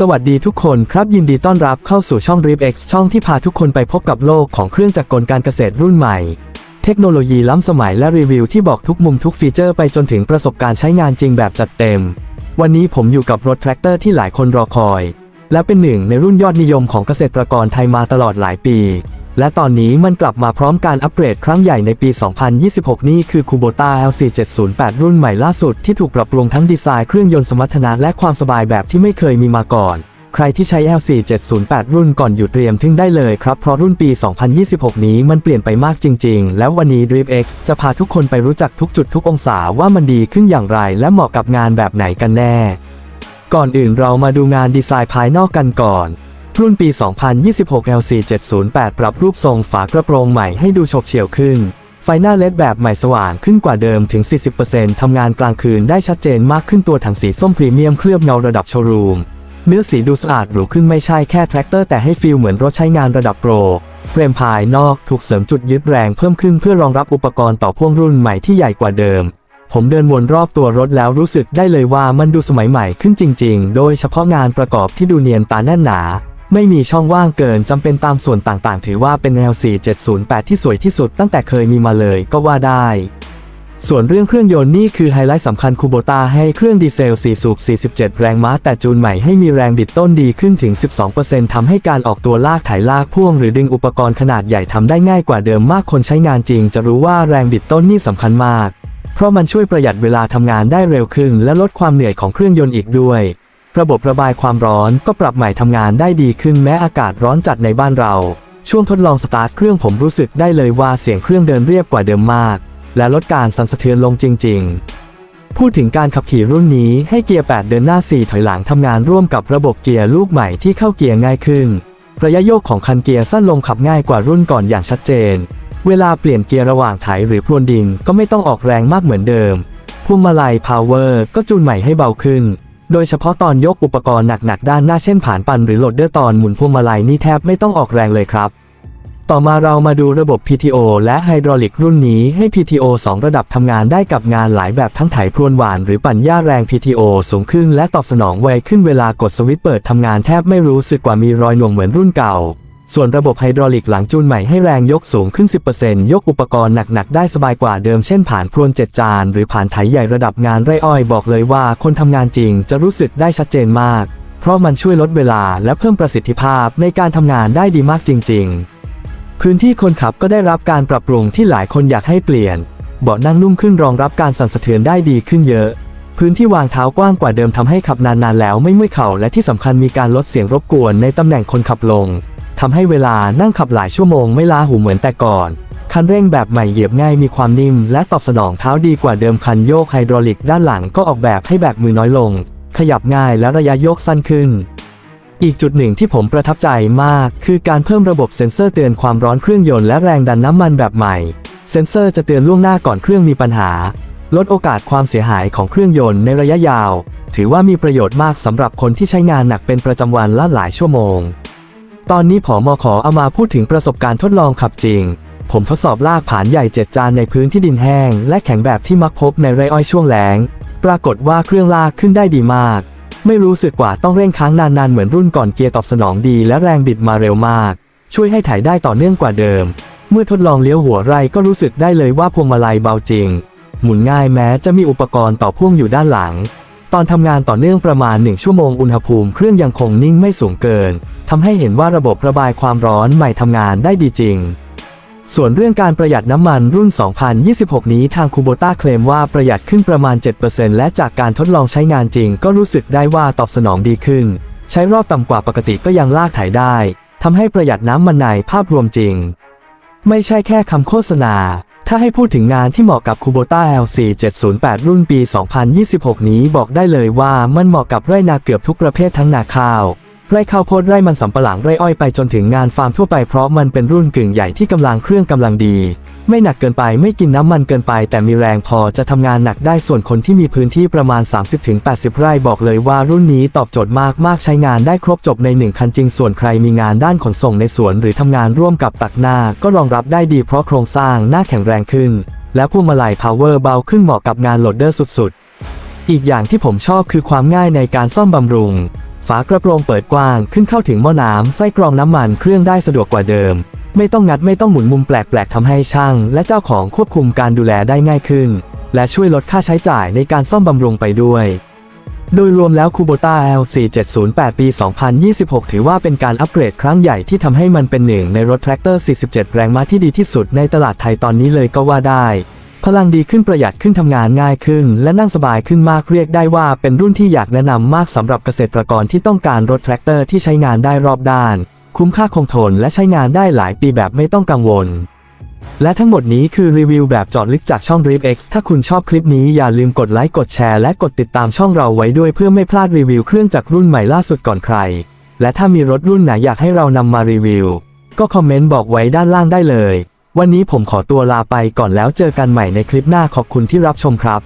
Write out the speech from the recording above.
สวัสดีทุกคนครับยินดีต้อนรับเข้าสู่ช่อง Rip X ช่องที่พาทุกคนไปพบกับโลกของเครื่องจักรกลการเกษตรรุ่นใหม่ เทคโนโลยีล้ำสมัยและรีวิวที่บอกทุกมุมทุกฟีเจอร์ไปจนถึงประสบการณ์ใช้งานจริงแบบจัดเต็ม วันนี้ผมอยู่กับรถแทรกเตอร์ที่หลายคนรอคอย และเป็นหนึ่งในรุ่นยอดนิยมของเกษตรกรไทยมาตลอดหลายปี และตอนนี้มันกลับมาพร้อมการอัปเกรดครั้งใหญ่ในปี 2026 นี่คือ Kubota LC708 รุ่นใหม่ล่าสุดที่ถูกปรับปรุงทั้งดีไซน์เครื่องยนต์สมรรถนะและความสบายแบบที่ไม่เคยมีมาก่อน ใครที่ใช้ LC708 รุ่นก่อนอยู่เตรียมทึ่งได้เลยครับ เพราะรุ่นปี 2026 นี้มันเปลี่ยนไปมากจริง ๆ แล้ววันนี้ Drip X จะพาทุกคนไปรู้จักทุกจุดทุกองศาว่ามันดีขึ้นอย่างไร และเหมาะกับงานแบบไหนกันแน่ ก่อนอื่นเรามาดูงานดีไซน์ภายนอกกันก่อน รุ่นปี 2026 LC708 ปรับรูปทรงฝากระโปรงใหม่ให้ดูฉกเฉี่ยวขึ้น ไฟหน้าเลดแบบใหม่สว่างขึ้นกว่าเดิมถึง 40%ทำงานกลางคืนได้ชัดเจนมากขึ้นตัวถังสีส้มพรีเมียมเคลือบเงาระดับโชว์รูม เนื้อสีดูสะอาดหรูขึ้นไม่ใช่แค่แทรกเตอร์แต่ให้ฟีลเหมือนรถใช้งานระดับโปรเฟรมภายนอกถูกเสริมจุดยึดแรงเพิ่มขึ้นเพื่อรองรับอุปกรณ์ต่อพ่วงรุ่นใหม่ที่ใหญ่กว่าเดิม ผมเดินวนรอบตัวรถแล้วรู้สึกได้เลยว่ามันดูสมัยใหม่ขึ้นจริง ๆ โดยเฉพาะงานประกอบที่ดูเนียนตาแน่นหนา ไม่มีช่องว่างเกินจำเป็นตามส่วนต่างๆ ถือว่าเป็น L4708 ที่สวยที่สุดตั้งแต่เคยมีมาเลยก็ว่าได้ ส่วนเรื่องเครื่องยนต์นี่คือไฮไลท์สำคัญคูโบตาให้เครื่องดีเซล 4 สูบ 47 แรงม้าแต่จูนใหม่ให้มีแรงบิดต้นดีขึ้นถึง 12%ทำให้การออกตัวลากถ่ายลากพ่วงหรือดึงอุปกรณ์ขนาดใหญ่ทำได้ง่ายกว่าเดิมมากคนใช้งานจริง จะรู้ว่าแรงบิดต้นนี่สำคัญมาก เพราะมันช่วยประหยัดเวลาทำงานได้เร็วขึ้น และลดความเหนื่อยของเครื่องยนต์อีกด้วย ระบบระบายความร้อนก็ปรับใหม่ทำงานได้ดีขึ้นแม้อากาศร้อนจัดในบ้านเรา ช่วงทดลองสตาร์ทเครื่องผมรู้สึกได้เลยว่าเสียงเครื่องเดินเรียบกว่าเดิมมาก และลดการสั่นสะเทือนลงจริง ๆ พูดถึงการขับขี่รุ่นนี้ให้เกียร์ 8 เดินหน้า 4 ถอยหลังทำงานร่วมกับระบบเกียร์ลูกใหม่ที่เข้าเกียร์ง่ายขึ้น ระยะโยกของคันเกียร์สั้นลงขับง่ายกว่ารุ่นก่อนอย่างชัดเจน เวลาเปลี่ยนเกียร์ระหว่างไถหรือพรวนดินก็ไม่ต้องออกแรงมากเหมือนเดิมพวงมาลัยพาวเวอร์ก็จูนใหม่ให้เบาขึ้น โดยเฉพาะตอนยกอุปกรณ์หนักๆด้านหน้าเช่นผ่านปันหรือโหลดเดอร์ตอนหมุนพวงมาลัยนี่แทบไม่ต้องออกแรงเลยครับ ต่อมาเรามาดูระบบ PTO และไฮดรอลิกรุ่นนี้ให้ PTO 2 ระดับทำงานได้กับงานหลายแบบทั้งไถพรวนหวานหรือปั่นหญ้าแรง PTO สูงขึ้นและตอบสนองไวขึ้นเวลากดสวิตช์เปิดทำงานแทบไม่รู้สึกกว่ามีรอยหน่วงเหมือนรุ่นเก่า ส่วนระบบไฮดรอลิกหลังจูนใหม่ให้แรงยกสูงขึ้น 10%ยกอุปกรณ์หนัก ๆ ได้สบายกว่าเดิมเช่นผ่านพรวนเจ็ดจาน หรือผ่านไถใหญ่ระดับงานไร่อ้อยบอกเลยว่าคนทำงานจริงจะรู้สึกได้ชัดเจนมาก เพราะมันช่วยลดเวลาและเพิ่มประสิทธิภาพในการทำงานได้ดีมากจริง ๆ พื้นที่คนขับก็ได้รับการปรับปรุงที่หลายคนอยากให้เปลี่ยน เบาะนั่งนุ่มขึ้นรองรับการสั่นสะเทือนได้ดีขึ้นเยอะพื้นที่วางเท้ากว้างกว่าเดิมทำให้ขับนานๆแล้วไม่เมื่อยเข่าและที่สำคัญมีการลดเสียงรบกวนในตำแหน่งคนขับลง ทำให้เวลานั่งขับหลายชั่วโมงไม่ล้าหูเหมือนแต่ก่อนคันเร่งแบบใหม่เหยียบง่ายมีความนิ่ม และตอบสนองเท้าดีกว่าเดิมคันโยกไฮดรอลิกด้านหลังก็ออกแบบให้แบกมือน้อยลง ขยับง่ายและระยะโยกสั้นขึ้น อีกจุดหนึ่งที่ผมประทับใจมาก คือการเพิ่มระบบเซ็นเซอร์เตือนความร้อนเครื่องยนต์และแรงดันน้ำมันแบบใหม่ เซ็นเซอร์จะเตือนล่วงหน้าก่อนเครื่องมีปัญหา ลดโอกาสความเสียหายของเครื่องยนต์ในระยะยาว ถือว่ามีประโยชน์มากสำหรับคนที่ใช้งานหนักเป็นประจำวันละหลายชั่วโมง ตอนนี้ผอมขอเอามาพูดถึงประสบการณ์ทดลองขับจริง ผมทดสอบลากผานใหญ่เจ็ดจานในพื้นที่ดินแห้ง และแข็งแบบที่มักพบในไร่อ้อยช่วงแล้ง ปรากฏว่าเครื่องลากขึ้นได้ดีมาก ไม่รู้สึกกว่าต้องเร่งค้างนานๆเหมือนรุ่นก่อนเกียร์ตอบสนองดีและแรงบิดมาเร็วมาก ช่วยให้ถ่ายได้ต่อเนื่องกว่าเดิม เมื่อทดลองเลี้ยวหัวไร่ก็รู้สึกได้เลยว่าพวงมาลัยเบาจริง หมุนง่ายแม้จะมีอุปกรณ์ต่อพ่วงอยู่ด้านหลัง ตอนทำงานต่อเนื่องประมาณ 1 ชั่วโมงอุณหภูมิเครื่องยังคงนิ่งไม่สูงเกินทำให้เห็นว่าระบบระบายความร้อนใหม่ทำงานได้ดีจริง ส่วนเรื่องการประหยัดน้ำมันรุ่น 2026 นี้ทางคูโบต้าเคลมว่าประหยัดขึ้นประมาณ 7%และจากการทดลองใช้งานจริง ก็รู้สึกได้ว่าตอบสนองดีขึ้น ใช้รอบต่ำกว่าปกติก็ยังลากถ่ายได้ทำให้ประหยัดน้ำมันในภาพรวมจริง ไม่ใช่แค่คำโฆษณา ถ้าให้พูดถึงงานที่เหมาะกับ Kubota LC 708 รุ่นปี 2026 นี้บอกได้เลยว่ามันเหมาะกับไร่นาเกือบทุกประเภททั้งนาข้าว ไร่ข้าวโพดไร่มันสำปะหลังไร่อ้อยไปจนถึงงานฟาร์มทั่วไปเพราะมันเป็นรุ่นกึ่งใหญ่ที่กำลังเครื่องกำลังดี ไม่หนักเกินไปไม่กินน้ำมันเกินไป แต่มีแรงพอจะทำงานหนักได้ส่วนคนที่มีพื้นที่ประมาณ 30-80 ไร่บอกเลยว่ารุ่นนี้ตอบโจทย์มากมากใช้งานได้ครบจบในหนึ่งคันจริงส่วนใครมีงานด้านขนส่งในสวน หรือทำงานร่วมกับตักหน้า ก็รองรับได้ดีเพราะโครงสร้างหน้าแข็งแรงขึ้น และพวงมาลัยพาวเวอร์เบาขึ้นเหมาะกับงานโหลดเดอร์สุดๆ อีกอย่างที่ผมชอบคือความง่ายในการซ่อมบำรุง ฝากระโปรงเปิดกว้างขึ้นเข้าถึงหม้อน้ำไส้กรองน้ำมันเครื่องได้สะดวกกว่าเดิม ไม่ต้องงัดไม่ต้องหมุนมุมแปลกๆทำให้ช่าง และเจ้าของควบคุมการดูแลได้ง่ายขึ้น และช่วยลดค่าใช้จ่ายในการซ่อมบำรุงไปด้วย โดยรวมแล้ว Kubota L4708 ปี 2026 ถือว่าเป็นการอัปเกรดครั้งใหญ่ที่ทำให้มันเป็นหนึ่งในรถแทรกเตอร์ 47 แรงม้าที่ดีที่สุดในตลาดไทยตอนนี้เลยก็ว่าได้พลังดีขึ้นประหยัดขึ้นทำงานง่ายขึ้น และนั่งสบายขึ้นมากเรียกได้ว่าเป็นรุ่นที่อยากแนะนำมากสำหรับเกษตรกรที่ต้องการรถแทรกเตอร์ที่ใช้งานได้รอบด้าน คุ้มค่าคงทนและใช้งานได้หลายปีแบบไม่ต้องกังวล และทั้งหมดนี้คือรีวิวแบบจอดลึกจากช่อง Drip X ถ้าคุณชอบคลิปนี้อย่าลืมกดไลค์กดแชร์และกดติดตามช่องเราไว้ด้วยเพื่อไม่พลาดรีวิวเครื่องจักรรุ่นใหม่ล่าสุดก่อนใคร และถ้ามีรถรุ่นไหนอยากให้เรานำมารีวิว ก็คอมเมนต์บอกไว้ด้านล่างได้เลย วันนี้ผมขอตัวลาไปก่อนแล้วเจอกันใหม่ในคลิปหน้าขอบคุณที่รับชมครับ